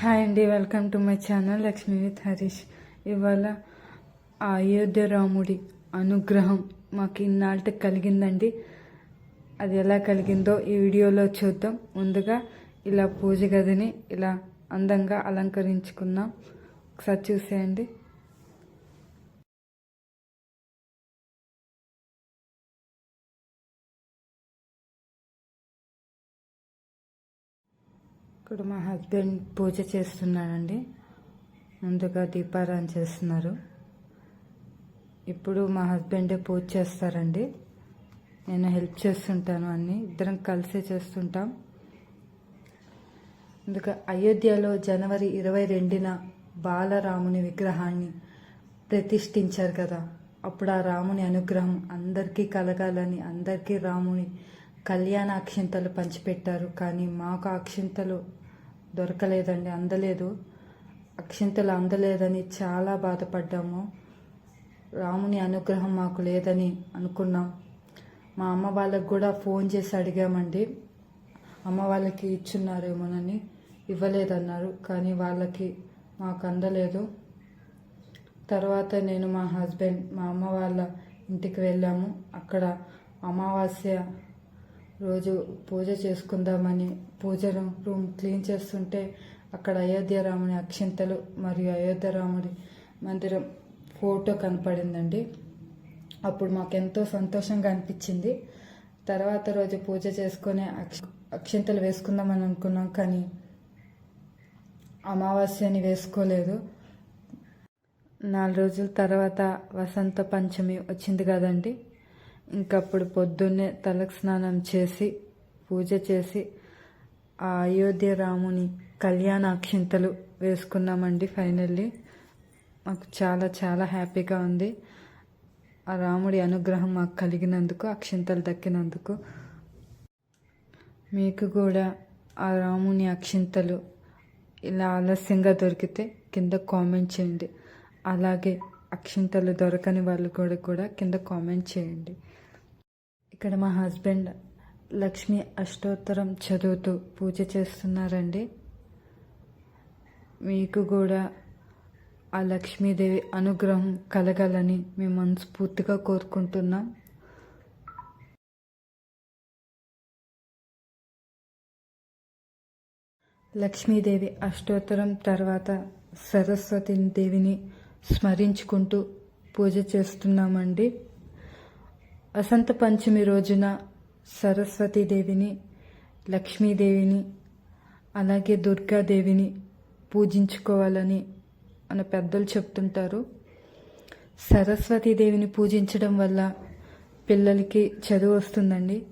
Hi అండి welcome to my channel Lakshmi with Harish ఇవాళ అయోధ్య రాముడి అనుగ్రహం మాకు ఇన్నాళ్ళకి కలిగిందండి. అది ఎలా కలిగిందో ఈ వీడియోలో చూద్దాం. ముందుగా ఇలా పూజ గదిని ఇలా అందంగా అలంకరించుకుందాం. ఒకసారి చూసేయండి. ఇక్కడ మా హస్బెండ్ పూజ చేస్తున్నాడండి. ముందుగా దీపారాధన చేస్తున్నారు. ఇప్పుడు మా హస్బెండే పూజ చేస్తారండి. నేను హెల్ప్ చేస్తుంటాను అన్ని. ఇద్దరం కలిసే చేస్తుంటాం. అందుకే అయోధ్యలో జనవరి ఇరవై రెండున బాలరాముని విగ్రహాన్ని ప్రతిష్ఠించారు కదా. అప్పుడు ఆ రాముని అనుగ్రహం అందరికీ కలగాలని అందరికీ రాముని కళ్యాణ అక్షింతలు పంచిపెట్టారు. కానీ మాకు అక్షింతలు దొరకలేదండి అందలేదు. అక్షింతలు అందలేదని చాలా బాధపడ్డాము. రాముని అనుగ్రహం మాకు లేదని అనుకున్నాం. మా అమ్మ వాళ్ళకి కూడా ఫోన్ చేసి అడిగామండి. అమ్మ వాళ్ళకి ఇచ్చున్నారేమోనని ఇవ్వలేదన్నారు కానీ వాళ్ళకి మాకు అందలేదు. తర్వాత నేను మా హస్బెండ్ మా అమ్మ వాళ్ళ ఇంటికి వెళ్ళాము. అక్కడ అమావాస్య రోజు పూజ చేసుకుందామని పూజ రూమ్ క్లీన్ చేస్తుంటే అక్కడ అయోధ్య రాముని అక్షింతలు మరియు అయోధ్య రాముడి మందిరం ఫోటో కనపడిందండి. అప్పుడు మాకు ఎంతో సంతోషంగా అనిపించింది. తర్వాత రోజు పూజ చేసుకునే అక్ష అక్షింతలు వేసుకుందామని అనుకున్నాం కానీ అమావాస్యని వేసుకోలేదు. నాలుగు రోజుల తర్వాత వసంత పంచమి వచ్చింది కదండి. ఇంకప్పుడు పొద్దున్నే తలకు స్నానం చేసి పూజ చేసి ఆ అయోధ్య రాముని కళ్యాణ అక్షింతలు వేసుకున్నామండి ఫైనల్లీ. మాకు చాలా చాలా హ్యాపీగా ఉంది. ఆ రాముడి అనుగ్రహం మాకు కలిగినందుకు అక్షింతలు దక్కినందుకు. మీకు కూడా ఆ రాముని అక్షింతలు ఇలా ఆలస్యంగా దొరికితే కింద కామెంట్ చేయండి. అలాగే అక్షింతలు దొరకని వాళ్ళు కూడా కూడా కింద కామెంట్ చేయండి. ఇక్కడ మా హస్బెండ్ లక్ష్మి అష్టోత్తరం చదువుతూ పూజ చేస్తున్నారండి. మీకు కూడా ఆ లక్ష్మీదేవి అనుగ్రహం కలగాలని మేము మనస్ఫూర్తిగా కోరుకుంటున్నాం. లక్ష్మీదేవి అష్టోత్తరం తర్వాత సరస్వతి దేవిని స్మరించుకుంటూ పూజ చేస్తున్నామండి. వసంత పంచమి రోజున సరస్వతీదేవిని లక్ష్మీదేవిని అలాగే దుర్గాదేవిని పూజించుకోవాలని మన పెద్దలు చెప్తుంటారు. సరస్వతీదేవిని పూజించడం వల్ల పిల్లలకి చదువు వస్తుందండి.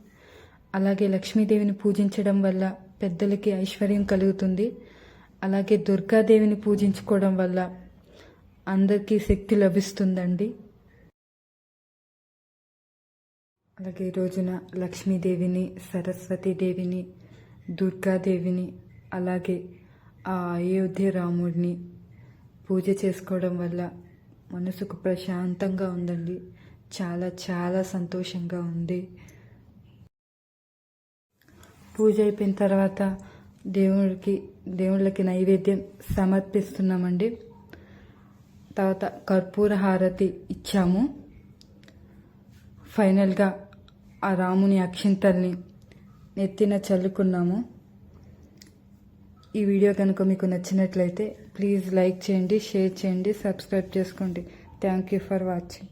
అలాగే లక్ష్మీదేవిని పూజించడం వల్ల పెద్దలకి ఐశ్వర్యం కలుగుతుంది. అలాగే దుర్గాదేవిని పూజించుకోవడం వల్ల అందరికీ శక్తి లభిస్తుందండి. అలాగే ఈ రోజున లక్ష్మీదేవిని సరస్వతీదేవిని దుర్గాదేవిని అలాగే ఆ అయోధ్య రాముడిని పూజ చేసుకోవడం వల్ల మనసుకు ప్రశాంతంగా ఉందండి. చాలా చాలా సంతోషంగా ఉంది. పూజ అయిపోయిన తర్వాత దేవుడికి దేవుళ్ళకి నైవేద్యం సమర్పిస్తున్నామండి. తర్వాత కర్పూర హారతి ఇచ్చాము. ఫైనల్గా ఆ రాముని అక్షింతల్ని నెత్తిన చల్లుకున్నాము. ఈ వీడియో కనుక మీకు నచ్చినట్లయితే ప్లీజ్ లైక్ చేయండి షేర్ చేయండి సబ్స్క్రైబ్ చేసుకోండి. Thank you for watching